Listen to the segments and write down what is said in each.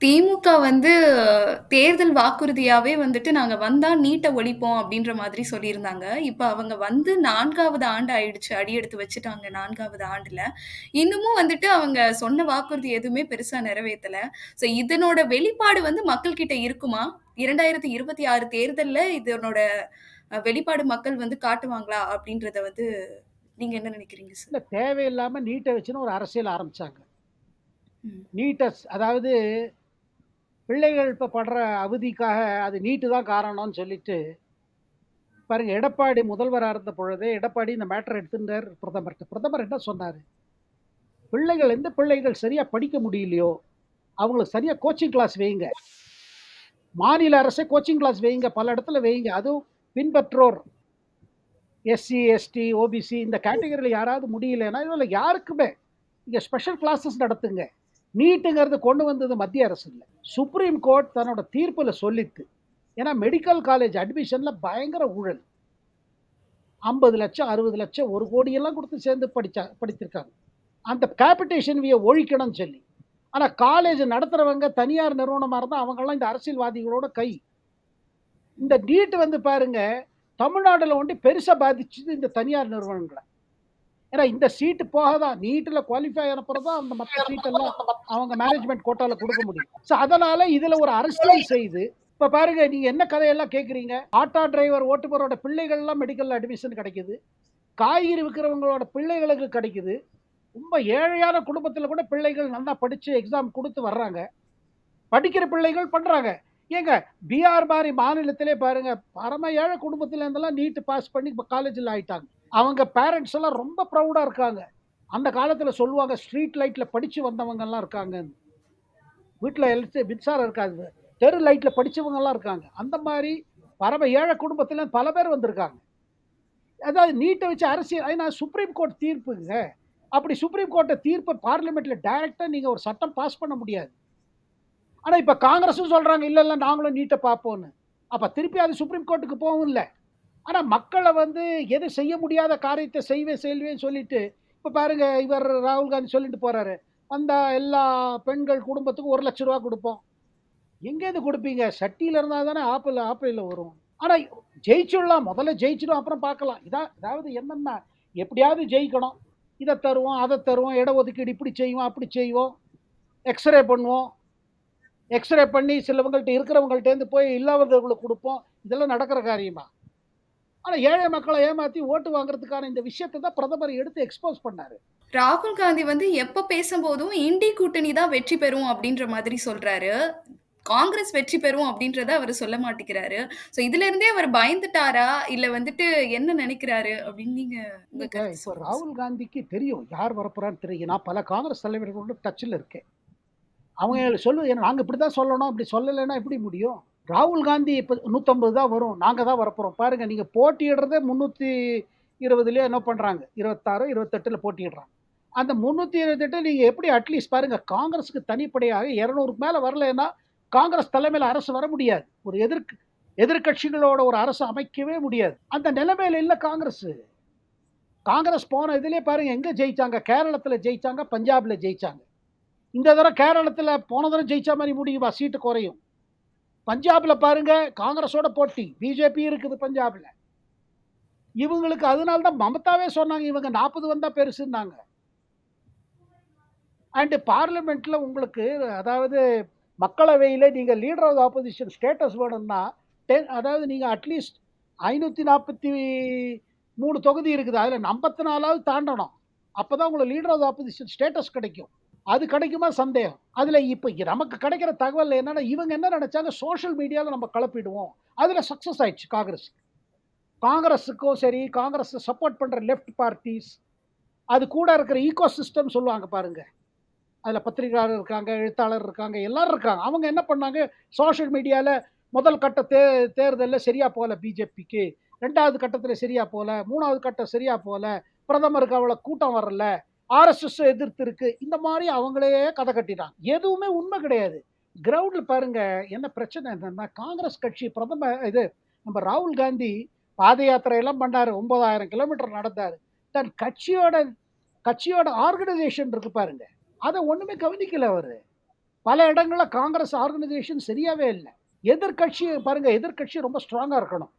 திமுக வந்து தேர்தல் வாக்குறுதியாவே வந்துட்டு நாங்க வந்தா நீட்ட ஒழிப்போம் அப்படின்ற மாதிரி சொல்லியிருந்தாங்க. இப்ப அவங்க வந்து 4வது ஆண்டு ஆயிடுச்சு. அடி எடுத்து வச்சுட்டாங்க 4வது ஆண்டுல. இன்னமும் வந்துட்டு அவங்க சொன்ன வாக்குறுதி எதுவுமே பெருசா நிறைவேத்தல. ஸோ இதனோட வெளிப்பாடு வந்து மக்கள் கிட்ட இருக்குமா? 2026 தேர்தல்ல இதனோட அ வெளிப்பாடு மக்கள் வந்து காட்டுவாங்களா? அப்படின்றத வந்து நீங்க என்ன நினைக்கிறீங்க சார்? இல்ல தேவையில்லாம நீட்ட வச்சுன்னு ஒரு அரசியல் ஆரம்பிச்சாங்க. ம். அதாவது பிள்ளைகள் இப்போ படுற அவதிக்காக அது நீட்டு தான் காரணம்னு சொல்லிட்டு, பாருங்கள் எடப்பாடி முதல்வராக இருந்த பொழுதே எடப்பாடி இந்த மேட்டர் எடுத்துட்டார் பிரதமர்கிட்ட பிரதமர் என்ன சொன்னார் பிள்ளைகள் எந்த பிள்ளைகள் சரியாக படிக்க முடியலையோ, அவங்களுக்கு சரியாக கோச்சிங் கிளாஸ் வையுங்க. மாநில அரசே கோச்சிங் கிளாஸ் வையுங்க. பல இடத்துல வையுங்க. அதுவும் பின்பற்றோர் எஸ்சி, எஸ்டி, ஓபிசி இந்த கேட்டகரியில் யாராவது முடியலன்னா, இதில் யாருக்குமே இங்கே ஸ்பெஷல் கிளாஸஸ் நடத்துங்க. நீட்டுங்கிறது கொண்டு வந்தது மத்திய அரசு இல்லை சுப்ரீம் கோர்ட் தன்னோட தீர்ப்பில் சொல்லித்து. ஏன்னா மெடிக்கல் காலேஜ் அட்மிஷனில் பயங்கர ஊழல். 50 லட்சம், 60 லட்சம், ஒரு கோடியெல்லாம் கொடுத்து சேர்ந்து படித்தா படித்திருக்காங்க. அந்த கேபிட்டேஷன் வியை ஒழிக்கணும்னு சொல்லி. ஆனால் காலேஜ் நடத்துகிறவங்க தனியார் நிறுவனமாக இருந்தால் அவங்கெல்லாம் இந்த அரசியல்வாதிகளோட கை. இந்த நீட் வந்து பாருங்க, தமிழ்நாட்டில் ஒண்டி பெருசாக பாதிச்சது இந்த தனியார் நிறுவனங்களை ஏன்னா இந்த சீட்டு போக தான் நீட்ல குவாலிஃபை தான் அந்த மத்த சீட் எல்லாம் அவங்க மேனேஜ்மென்ட் கோட்டால குடுக்க முடியும். ஸோ அதனால இதுல ஒரு அரசியல் செய்து இப்ப பாருங்க நீங்க என்ன கதையெல்லாம் கேட்குறீங்க? ஆட்டோ டிரைவர் ஓட்டுபவரோட பிள்ளைகள்லாம் மெடிக்கல்ல அட்மிஷன் கிடைக்குது. காய்கறி விக்கிறவங்களோட பிள்ளைகளுக்கு கிடைக்குது. ரொம்ப ஏழையான குடும்பத்துல கூட பிள்ளைகள் நல்லா படிச்சு எக்ஸாம் குடுத்து வர்றாங்க. படிக்கிற பிள்ளைகள் பண்றாங்க. ஏங்க பீகார் மாரி மாநிலத்திலே பாருங்க, பரம ஏழை குடும்பத்துல இருந்தெல்லாம் நீட் பாஸ் பண்ணி இப்ப காலேஜ்ல ஆயிட்டாங்க. அவங்க பேரண்ட்ஸ் எல்லாம் ரொம்ப ப்ரௌடாக இருக்காங்க. அந்த காலத்தில் சொல்லுவாங்க ஸ்ட்ரீட் லைட்டில் படித்து வந்தவங்கெல்லாம் இருக்காங்கன்னு. வீட்டில் எழுத்து மின்சாரம் இருக்காது. தெரு லைட்டில் படித்தவங்கெல்லாம் இருக்காங்க. அந்த மாதிரி பரம ஏழை குடும்பத்தில் பல பேர் வந்திருக்காங்க. அதாவது நீட்டை வச்சு அரசியல் ஏன்னா சுப்ரீம் கோர்ட் தீர்ப்புங்க. அப்படி சுப்ரீம் கோர்ட்டை தீர்ப்பை பார்லிமெண்ட்டில் டைரெக்டாக நீங்கள் ஒரு சட்டம் பாஸ் பண்ண முடியாது. ஆனால் இப்போ காங்கிரஸும் சொல்கிறாங்க இல்லை இல்லை நாங்களும் நீட்டை பார்ப்போன்னு அப்போ திருப்பி அது சுப்ரீம் கோர்ட்டுக்கு போகும்ல. ஆனால் மக்களை வந்து எது செய்ய முடியாத காரியத்தை செய்வேன் செல்வேன்னு சொல்லிட்டு, இப்போ பாருங்க இவர் ராகுல் காந்தி சொல்லிட்டு போறாரு. வந்தால் எல்லா பெண்கள் குடும்பத்துக்கும் ஒரு லட்ச ரூபா கொடுப்போம் எங்கேருந்து கொடுப்பீங்க சட்டியில் இருந்தால் தானே ஆப்பிள் ஆப்பிளில் வரும். ஆனால் ஜெயிச்சிடலாம். முதல்ல ஜெயிச்சிடும் அப்புறம் பார்க்கலாம். இதான் அதாவது என்னென்ன எப்படியாவது ஜெயிக்கணும். இதை தருவோம், அதை தருவோம், இட ஒதுக்கீடு இப்படி செய்வோம், அப்படி செய்வோம். எக்ஸ்ரே பண்ணுவோம். எக்ஸ்ரே பண்ணி சிலவங்கள்ட்ட இருக்கிறவங்கள்ட்டேருந்து போய் இல்லாதவர்களுக்கு கொடுப்போம் இதெல்லாம் நடக்கிற காரியமா? ஆனா ஏழை மக்கள ஏமாத்தி ஓட்டு வாங்குறதுக்கான இந்த விஷயத்த தான் பிரதமர் எடுத்து எக்ஸ்போஸ் பண்ணாரு. ராகுல் காந்தி வந்து எப்ப பேசும்போதும் இண்டி கூட்டணி தான் வெற்றி பெறும் அப்படின்ற மாதிரி சொல்றாரு. காங்கிரஸ் வெற்றி பெறும் அப்படின்றத அவரு சொல்ல மாட்டேங்கிறாரு. ஸோ இதுல இருந்தே அவர் பயந்துட்டாரா? இல்ல வந்துட்டு என்ன நினைக்கிறாரு? அப்படின்னு நீங்க இப்ப. ராகுல் காந்திக்கு தெரியும். யார் வரப்போறான்னு தெரியும். நான் பல காங்கிரஸ் தலைவர்களோட டச்ல இருக்கேன். அவங்க சொல்லு நாங்க இப்படித்தான் சொல்லணும். அப்படி சொல்லலைன்னா எப்படி முடியும்? ராகுல் காந்தி இப்போ நூற்றம்பது தான் வரும். நாங்கள் தான் வரப்போகிறோம் பாருங்கள் நீங்கள் போட்டியிடுறதே 320லயோ என்ன பண்ணுறாங்க இருபத்தாறு இருபத்தெட்டில் போட்டியிடுறாங்க. அந்த முந்நூற்றி இருபத்தெட்டு நீங்கள் எப்படி அட்லீஸ்ட் பாருங்கள் காங்கிரஸுக்கு தனிப்படையாக இரநூறுக்கு மேலே வரலைன்னா, காங்கிரஸ் தலைமையில் அரசு வர முடியாது. ஒரு எதிர்க் எதிர்க்கட்சிகளோட ஒரு அரசு அமைக்கவே முடியாது. அந்த நிலைமையில் இல்லை காங்கிரஸ். காங்கிரஸ் போன இதுலேயே பாருங்கள் எங்கே ஜெயித்தாங்க கேரளத்தில் ஜெயிச்சாங்க, பஞ்சாபில் ஜெயிச்சாங்க. இந்த தடவை கேரளத்தில் போன தடவை ஜெயித்தா மாதிரி முடியுமா? சீட்டு குறையும். பஞ்சாபில் பாருங்க காங்கிரஸோட போட்டி. பிஜேபி இருக்குது பஞ்சாபில் இவங்களுக்கு அதனால தான் மமதாவே சொன்னாங்க, இவங்க நாற்பது வந்தால் பெருசுன்னாங்க. அண்டு பார்லிமெண்ட்டில் உங்களுக்கு அதாவது மக்களவையில் நீங்கள் லீடர் ஆஃப் ஆப்போசிஷன் ஸ்டேட்டஸ் வேணும்னா, 10 அதாவது நீங்கள் அட்லீஸ்ட் 543 தொகுதி இருக்குது. அதில் ஐம்பத்தி நாலாவது தாண்டணும். அப்போ தான் உங்களுக்கு லீடர் ஆஃப் ஆப்போசிஷன் ஸ்டேட்டஸ் கிடைக்கும். அது கிடைக்குமா சந்தேகம். அதில் இப்போ நமக்கு கிடைக்கிற தகவல் என்னென்னா இவங்க என்ன நினச்சாங்க சோஷியல் மீடியாவில் நம்ம கலப்பிடுவோம் அதில் சக்ஸஸ் ஆயிடுச்சு காங்கிரஸ். காங்கிரஸுக்கும் சரி, காங்கிரஸை சப்போர்ட் பண்ணுற லெஃப்ட் பார்ட்டிஸ், அது கூட இருக்கிற ஈகோ சிஸ்டம் சொல்லுவாங்க பாருங்க. அதில் பத்திரிகையாளர் இருக்காங்க, எழுத்தாளர் இருக்காங்க, எல்லோரும் இருக்காங்க. அவங்க என்ன பண்ணாங்க, சோஷியல் மீடியாவில் முதல் கட்ட தே தேர்தலில் சரியாக போகலை பிஜேபிக்கு. ரெண்டாவது கட்டத்தில் சரியாக போகல மூணாவது கட்டம் சரியாக போகல பிரதமருக்கு அவ்வளோ கூட்டம் வரல. ஆர்எஸ்எஸ் எதிர்த்து இருக்கு. இந்த மாதிரி அவங்களே கதை கட்டிட்டாங்க. எதுவுமே உண்மை கிடையாது. கிரவுண்டில் பாருங்க என்ன பிரச்சனை என்னன்னா, காங்கிரஸ் கட்சி பிரதம இது நம்ம ராகுல் காந்தி பாத யாத்திரையெல்லாம் பண்ணாரு. 9000 கிலோமீட்டர் நடந்தார் தன் கட்சியோட கட்சியோட ஆர்கனைசேஷன் இருக்கு பாருங்க. அதை ஒன்றுமே கவனிக்கல அவர் பல இடங்களில் காங்கிரஸ் ஆர்கனைசேஷன் சரியாகவே இல்லை எதிர்க்கட்சி பாருங்கள் எதிர்க்கட்சி ரொம்ப ஸ்ட்ராங்காக இருக்கணும்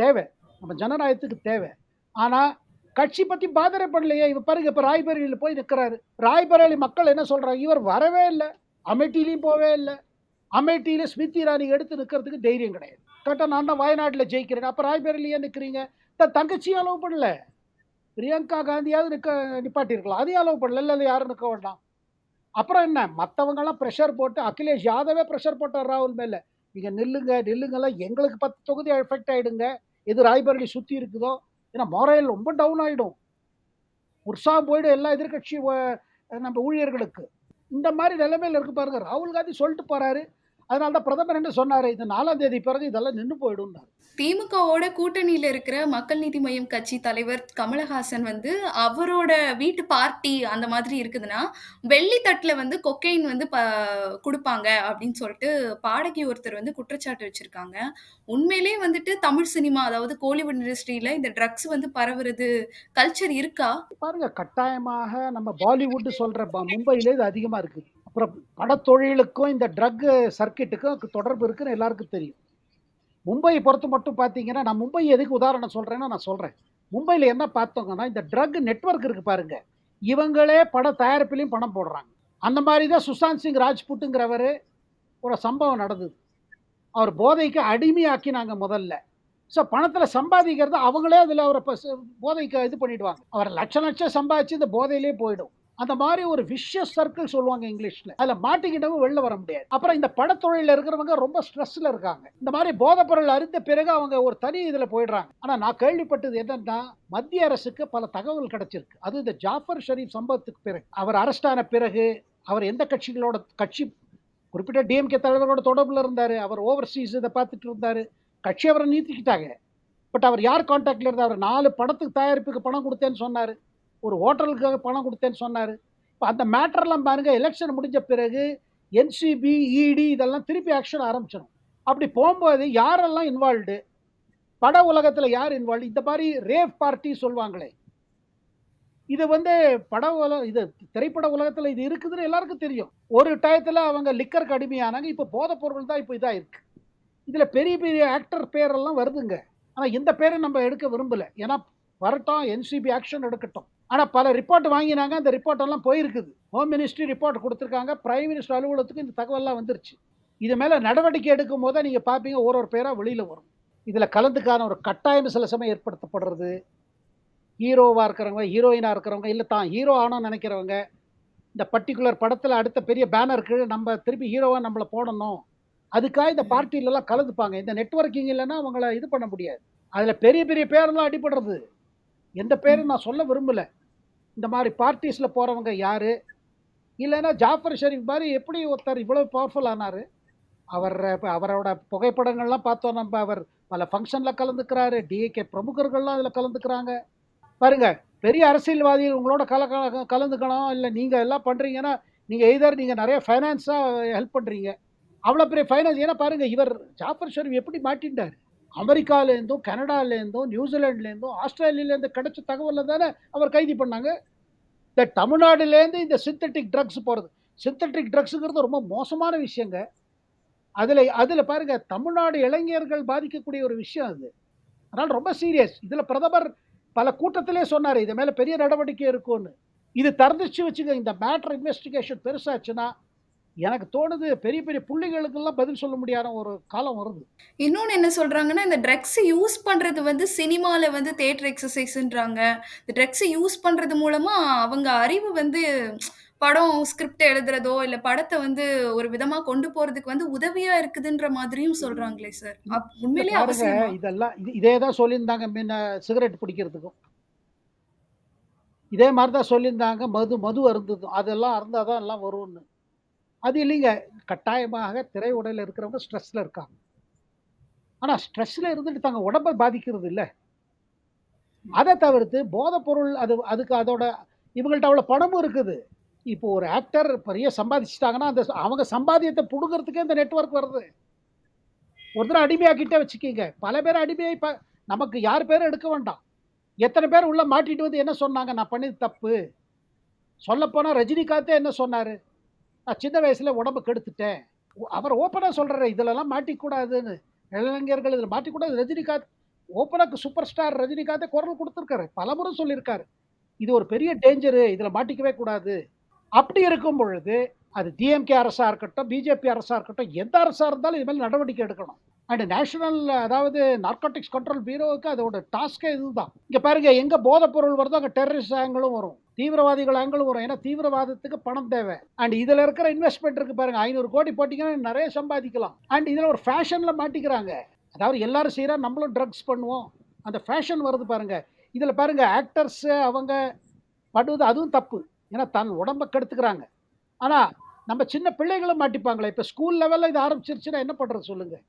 தேவை நம்ம ஜனநாயகத்துக்கு தேவை ஆனால் கட்சி பற்றி பாதரப்படலையே. இவர் பாருங்க இப்போ ராய்பரேலியில் போய் நிற்கிறாரு ராய்பரேலி மக்கள் என்ன சொல்கிறாங்க இவர் வரவே இல்லை. அமேட்டிலையும் போவே இல்லை. அமேட்டியில் ஸ்மிருதி இரானி எடுத்து நிற்கிறதுக்கு தைரியம் கிடையாது. கரெக்டாக நான் தான் வயநாட்டில் ஜெயிக்கிறேன். அப்போ ராய்பரேலியே நிற்கிறீங்க த தங்கச்சியும் அலோவ் பண்ணல. பிரியங்கா காந்தியாவது நிற்க நிப்பாட்டியிருக்கலாம். அதையும் அலோவ் பண்ணல. இல்லை இல்லை யாரும் நிற்க வேண்டாம். அப்புறம் என்ன? மற்றவங்கெல்லாம் ப்ரெஷர் போட்டு அகிலேஷ் யாதவே ப்ரெஷர் போட்டார் ராகுல் மேலே. நீங்கள் நில்லுங்க நில்லுங்கெல்லாம் எங்களுக்கு பத்து தொகுதி எஃபெக்ட் ஆகிடுங்க எது ராய்பரேலி சுற்றி இருக்குதோ ஏன்னா மொரையில் ரொம்ப டவுன் ஆகிடும் உற்சாகம் போயிடும் எல்லா எதிர்கட்சி நம்ம ஊழியர்களுக்கு. இந்த மாதிரி நிலைமையில் இருக்கு பாருங்க. ராகுல் காந்தி சொல்லிட்டு போறாரு. அதனால தான் பிரதமர் என்ன சொன்னாரு இந்த நாலாம் தேதி பிறகு இதெல்லாம் நின்று போயிடும் திமுகவோட கூட்டணியில இருக்கிற மக்கள் நீதி மய்யம் கட்சி தலைவர் கமலஹாசன் வந்து அவரோட வீட்டு பார்ட்டி அந்த மாதிரி இருக்குதுன்னா வெள்ளி தட்டுல வந்து கொக்கைன் வந்து ப குடுப்பாங்க அப்படின்னு சொல்லிட்டு பாடகி ஒருத்தர் வந்து குற்றச்சாட்டு வச்சிருக்காங்க. உண்மையிலே வந்துட்டு தமிழ் சினிமா அதாவது கோலிவுட் இண்டஸ்ட்ரியில இந்த ட்ரக்ஸ் வந்து பரவுறது கல்ச்சர் இருக்கா? பாருங்க கட்டாயமாக நம்ம பாலிவுட் சொல்ற மும்பையிலே இது அதிகமா இருக்குது அப்புறம் படத்தொழிலுக்கும் இந்த ட்ரக்கு சர்க்கிட்டுக்கும் தொடர்பு இருக்குன்னு எல்லாருக்கும் தெரியும். மும்பையை பொறுத்து மட்டும் பார்த்தீங்கன்னா நான் மும்பை எதுக்கு உதாரணம் சொல்கிறேன்னா நான் சொல்கிறேன் மும்பையில் என்ன பார்த்தோங்கன்னா இந்த ட்ரக் நெட்வொர்க் இருக்குது பாருங்கள் இவங்களே பட தயாரிப்புலேயும் பணம் போடுறாங்க. அந்த மாதிரி தான் சுஷாந்த் சிங் ராஜ்புட்டுங்கிறவர் ஒரு சம்பவம் நடந்தது. அவர் போதைக்கு அடிமையாக்கினாங்க முதல்ல. ஸோ பணத்தில் சம்பாதிக்கிறது அவங்களே அதில் அவரை இப்போ போதைக்கு இது பண்ணிவிடுவாங்க அவர் லட்ச லட்சம் சம்பாதிச்சு இந்த போதையிலே போயிடும். அந்த மாதிரி ஒரு விஷஸ் சர்க்கிள் சொல்லுவாங்க இங்கிலீஷில். அதில் மாட்டிக்கிட்டவங்க வெளில வர முடியாது. அப்புறம் இந்த படத்தொழிலில் இருக்கிறவங்க ரொம்ப ஸ்ட்ரெஸ்ஸில் இருக்காங்க. இந்த மாதிரி போதைப் பொருள் அறிந்த பிறகு அவங்க ஒரு தனி இதில் போயிடுறாங்க. ஆனால் நான் கேள்விப்பட்டது என்னன்னா மத்திய அரசுக்கு பல தகவல் கிடைச்சிருக்கு. அது இந்த ஜாஃபர் ஷரீப் சம்பவத்துக்கு பிறகு. அவர் அரெஸ்ட் ஆன பிறகு அவர் எந்த கட்சிகளோட கட்சி குறிப்பிட்ட டிஎம்கே தலைவரோட தொடர்பில் இருந்தார். அவர் ஓவர்சீஸ் இதை பார்த்துட்டு இருந்தார். கட்சி அவரை நீத்திக்கிட்டாங்க பட் அவர் யார் கான்டாக்டில் இருந்தார்? அவர் நாலு படத்துக்கு தயாரிப்புக்கு பணம் கொடுத்தேன்னு சொன்னார். ஒரு ஹோட்டலுக்காக பணம் கொடுத்தேன்னு சொன்னார். இப்போ அந்த மேட்டர்லாம் பாருங்கள் எலெக்ஷன் முடிஞ்ச பிறகு என்சிபி இடி இதெல்லாம் திருப்பி ஆக்ஷன் ஆரம்பிச்சிடும் அப்படி போகும்போது யாரெல்லாம் இன்வால்வ்டு பட உலகத்தில் யார் இன்வால்வ் இந்த மாதிரி ரேவ் பார்ட்டி சொல்லுவாங்களே இது வந்து பட உல இது திரைப்பட உலகத்தில் இது இருக்குதுன்னு எல்லாருக்கும் தெரியும். ஒரு டயத்தில் அவங்க லிக்கருக்கு அடிமையானாங்க இப்போ போதைப் பொருள் தான் இப்போ இதாக இருக்குது இதில் பெரிய பெரிய ஆக்டர் பேரெல்லாம் வருதுங்க. ஆனால் இந்த பேரை நம்ம எடுக்க விரும்பலை. ஏன்னா வரட்டும் என்சிபி ஆக்ஷன் எடுக்கட்டும். ஆனால் பல ரிப்போர்ட் வாங்கினாங்க அந்த ரிப்போர்ட் எல்லாம் போயிருக்குது. ஹோம் மினிஸ்ட்ரி ரிப்போர்ட் கொடுத்துருக்காங்க பிரைம் மினிஸ்டர் அலுவலகத்துக்கு இந்த தகவல்லாம் வந்துருச்சு. இது மேலே நடவடிக்கை எடுக்கும் போது நீங்கள் பார்ப்பீங்க ஒரு ஒரு பேராக வெளியில் வரும். இதில் கலந்துக்கான ஒரு கட்டாயம் சில சமயம் ஏற்படுத்தப்படுறது. ஹீரோவாக இருக்கிறவங்க ஹீரோயினாக இருக்கிறவங்க இல்லை தான் ஹீரோ ஆனோன்னு நினைக்கிறவங்க இந்த பர்டிகுலர் படத்தில் அடுத்த பெரிய பேனருக்கு நம்ம திருப்பி ஹீரோவாக நம்மளை போடணும். அதுக்காக இந்த பார்ட்டிலலாம் கலந்துப்பாங்க. இந்த நெட்வொர்க்கிங் இல்லைன்னா அவங்கள இது பண்ண முடியாது. அதில் பெரிய பெரிய பேரெல்லாம் அடிபடுறது. எந்த பேரும் நான் சொல்ல விரும்பல. இந்த மாதிரி பார்ட்டிஸில் போகிறவங்க யார்? இல்லைன்னா ஜாஃபர் ஷெரீஃப் மாதிரி எப்படி ஒருத்தர் இவ்வளோ பவர்ஃபுல் ஆனார்? அவர் அவரோட புகைப்படங்கள்லாம் பார்த்தோம். நம்ம அவர் பல ஃபங்க்ஷனில் கலந்துக்கிறாரு. டிஏகே பிரமுகர்கள்லாம் அதில் கலந்துக்கிறாங்க. பாருங்க பெரிய அரசியல்வாதிகள் உங்களோட கல கல- கலந்துக்கணும். இல்லை நீங்கள் எல்லாம் பண்ணுறீங்கன்னா நீங்கள் எய்தர் நீங்கள் நிறைய ஃபைனான்ஸாக ஹெல்ப் பண்ணுறீங்க அவ்வளோ பெரிய ஃபைனான்ஸ் ஏன்னா பாருங்கள் இவர் ஜாஃபர் ஷெரீஃப் எப்படி மாட்டின்றார் அமெரிக்காலேருந்தும் கனடாலேருந்தும் நியூசிலாண்ட்லேருந்தும் ஆஸ்திரேலியாலேருந்து கிடைச்ச தகவலில் தானே அவர் கைது பண்ணாங்க. இந்த தமிழ்நாடுலேருந்து இந்த சிந்தட்டிக் ட்ரக்ஸ் போகிறது சிந்தட்டிக் ட்ரக்ஸுங்கிறது ரொம்ப மோசமான விஷயங்க. அதில் அதில் பாருங்க தமிழ்நாடு இளைஞர்கள் பாதிக்கக்கூடிய ஒரு விஷயம் அது. அதனால் ரொம்ப சீரியஸ் இதில் பிரதமர் பல கூட்டத்திலே சொன்னார் இது மேலே பெரிய நடவடிக்கை இருக்கும்னு. இது திறந்துச்சு வச்சுக்க இந்த மேட்ரு இன்வெஸ்டிகேஷன் பெருசாச்சுன்னா எனக்கு தோணுது பெரிய பெரிய புள்ளிகளுக்கெல்லாம் பதில் சொல்ல முடியாத ஒரு காலம் வருது இன்னொன்னு என்ன சொல்றாங்கன்னா, இந்த ட்ரக்ஸ் யூஸ் பண்றது வந்து சினிமால வந்து தியேட்டர் எக்ஸர்சைஸ்ன்றாங்க. இந்த ட்ரக்ஸ் யூஸ் பண்றது மூலமா அவங்க அறிவு வந்து படம் ஸ்கிரிப்ட் எழுதுறதோ, இல்ல படத்த வந்து ஒரு விதமா கொண்டு போறதுக்கு வந்து உதவியா இருக்குதுன்ற மாதிரியும் சொல்றாங்களே சார். உண்மையிலேயே அவசியமா? இதெல்லாம் இது தான் சொல்லியிருந்தாங்க முன்ன சிகரெட் பிடிக்கிறதுக்கும் இதே மாதிரி தான் சொல்லியிருந்தாங்க மது மது அருந்ததும் அதெல்லாம் அருந்தால் தான் எல்லாம் வரும்னு அது இல்லைங்க. கட்டாயமாக திரையுடையில் இருக்கிறவங்க ஸ்ட்ரெஸ்ஸில் இருக்காங்க. ஆனால் ஸ்ட்ரெஸ்ஸில் இருந்துட்டு தாங்க உடம்பை பாதிக்கிறது இல்லை. அதை தவிர்த்து போதைப் பொருள் அது அதுக்கு அதோட இவங்கள்ட்ட அவ்வளோ பணமும் இருக்குது. இப்போ ஒரு ஆக்டர் பெரிய சம்பாதிச்சிட்டாங்கன்னா அந்த அவங்க சம்பாதியத்தை பிடுங்கிறதுக்கே இந்த நெட்வொர்க் வருது. ஒரு தடவை அடிமையாக்கிட்டே வச்சுக்கிங்க. பல பேர் அடிமையாகி இப்போ நமக்கு யார் பேரும் எடுக்க வேண்டாம். எத்தனை பேர் உள்ளே மாட்டிட்டு வந்து என்ன சொன்னாங்க? நான் பண்ணது தப்பு. சொல்லப்போனால் ரஜினிகாந்தே என்ன சொன்னார்? நான் சின்ன வயசில் உடம்ப கெடுத்துட்டேன். அவர் ஓப்பனாக சொல்றாரு இதிலெல்லாம் மாட்டிக்கூடாதுன்னு. இளைஞர்கள் இதில் மாட்டிக்கூடாது. ரஜினிகாந்த் ஓப்பனாக சூப்பர் ஸ்டார் ரஜினிகாந்தே குரல் கொடுத்துருக்காரு. பலமுறை சொல்லியிருக்காரு. இது ஒரு பெரிய டேஞ்சரு இதில் மாட்டிக்கவே கூடாது. அப்படி இருக்கும் பொழுது அது டிஎம்கே அரசாக இருக்கட்டும் பிஜேபி அரசாக இருக்கட்டும் எந்த அரசாக இருந்தாலும் இது மாதிரி நடவடிக்கை எடுக்கணும். அண்ட் நேஷனல் அதாவது நார்கோட்டிக்ஸ் கண்ட்ரோல் பீரோவுக்கு அதோட டாஸ்கே இதுதான். இங்கே பாருங்க எங்கே போதைப் பொருள் வருதோ அங்கே டெரரிஸ்ட் ஆங்கிளும் வரும். தீவிரவாதிகள் ஆங்கிளும் வரும். ஏன்னா தீவிரவாதத்துக்கு பணம் தேவை. அண்ட் இதில் இருக்கிற இன்வெஸ்ட்மெண்ட் இருக்கு பாருங்க ஐநூறு கோடி போட்டிங்கன்னா நிறைய சம்பாதிக்கலாம். அண்ட் இதில் ஒரு ஃபேஷனில் மாட்டிக்கிறாங்க. அதாவது எல்லாரும் செய்கிறா நம்மளும் ட்ரக்ஸ் பண்ணுவோம். அந்த ஃபேஷன் வருது பாருங்க. இதில் பாருங்க ஆக்டர்ஸ் அவங்க படுவது அதுவும் தப்பு. ஏன்னா தன் உடம்ப கெடுத்துக்கிறாங்க. ஆனால் நம்ம சின்ன பிள்ளைகளும் மாட்டிப்பாங்களே. இப்போ ஸ்கூல் லெவலில் இது ஆரம்பிச்சிருச்சுன்னா என்ன பண்ணுறது சொல்லுங்கள்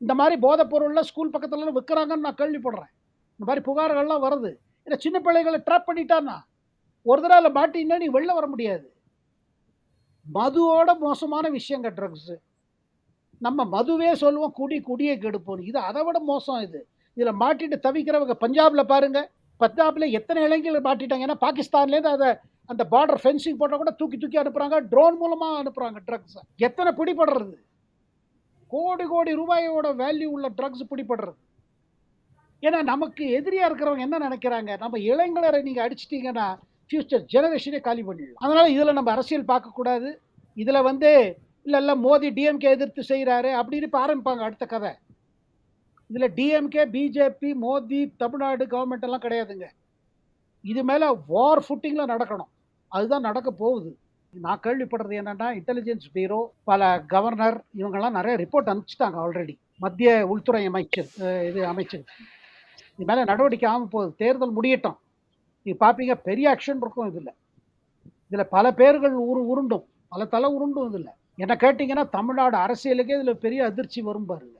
இந்த மாதிரி போதைப் பொருள்லாம் ஸ்கூல் பக்கத்துல விற்கிறாங்கன்னு நான் கேள்விப்படுறேன். இந்த மாதிரி புகார்கள்லாம் வருது. ஏன்னா சின்ன பிள்ளைகளை ட்ராப் பண்ணிட்டான்னா ஒரு தடவை மாட்டினா நீ வெளில வர முடியாது. மதுவோட மோசமான விஷயங்க ட்ரக்ஸு நம்ம மதுவே சொல்லுவோம் குடி குடியை கெடுப்போம் இது அதை விட மோசம் இது. இதில் மாட்டிட்டு தவிக்கிறவங்க பஞ்சாபில் பாருங்க. பஞ்சாபில் எத்தனை இளைஞர்கள் மாட்டிட்டாங்க. ஏன்னா பாகிஸ்தான்லேருந்து அதை அந்த பார்டர் ஃபென்சிங் போட்டால் கூட தூக்கி தூக்கி அனுப்புகிறாங்க ட்ரோன் மூலமாக அனுப்புகிறாங்க ட்ரக்ஸை எத்தனை பிடிபடுறது? கோடி கோடி ரூபாயோட வேல்யூ உள்ள ட்ரக்ஸ் பிடிபடுறது. ஏன்னா நமக்கு எதிரியாக இருக்கிறவங்க என்ன நினைக்கிறாங்க? நம்ம இளைஞரை நீங்கள் அடிச்சிட்டிங்கன்னா ஃபியூச்சர் ஜெனரேஷனே காலி பண்ணிடலாம். அதனால் இதில் நம்ம அரசியல் பார்க்கக்கூடாது இதில் வந்து இல்லை இல்லை மோடி டிஎம்கே எதிர்த்து செய்கிறாரு அப்படின்னு இப்போ ஆரம்பிப்பாங்க அடுத்த கதை. இதில் DMK BJP Modi Tamil Nadu government எல்லாம் கிடையாதுங்க. இது மேலே வார் ஃபுட்டிங்கில் நடக்கணும். அதுதான் நடக்க போகுது. நான் கேள்விப்படுறது என்னென்னா இன்டெலிஜென்ஸ் பீரோ பல கவர்னர் இவங்கெல்லாம் நிறைய ரிப்போர்ட் அனுப்பிச்சிட்டாங்க ஆல்ரெடி மத்திய உள்துறை அமைச்சர் இது அமைச்சர். இது மேலே நடவடிக்கை ஆகும் போகுது. தேர்தல் முடியட்டும். நீ பார்ப்பீங்க பெரிய ஆக்ஷன் இருக்கும் இதில். இதில் பல பேர்கள் உரு உருண்டும். பல தலை உருண்டும் இதில். என்ன கேட்டிங்கன்னா தமிழ்நாடு அரசியலுக்கே இதில் பெரிய அதிர்ச்சி வரும் பாருங்க.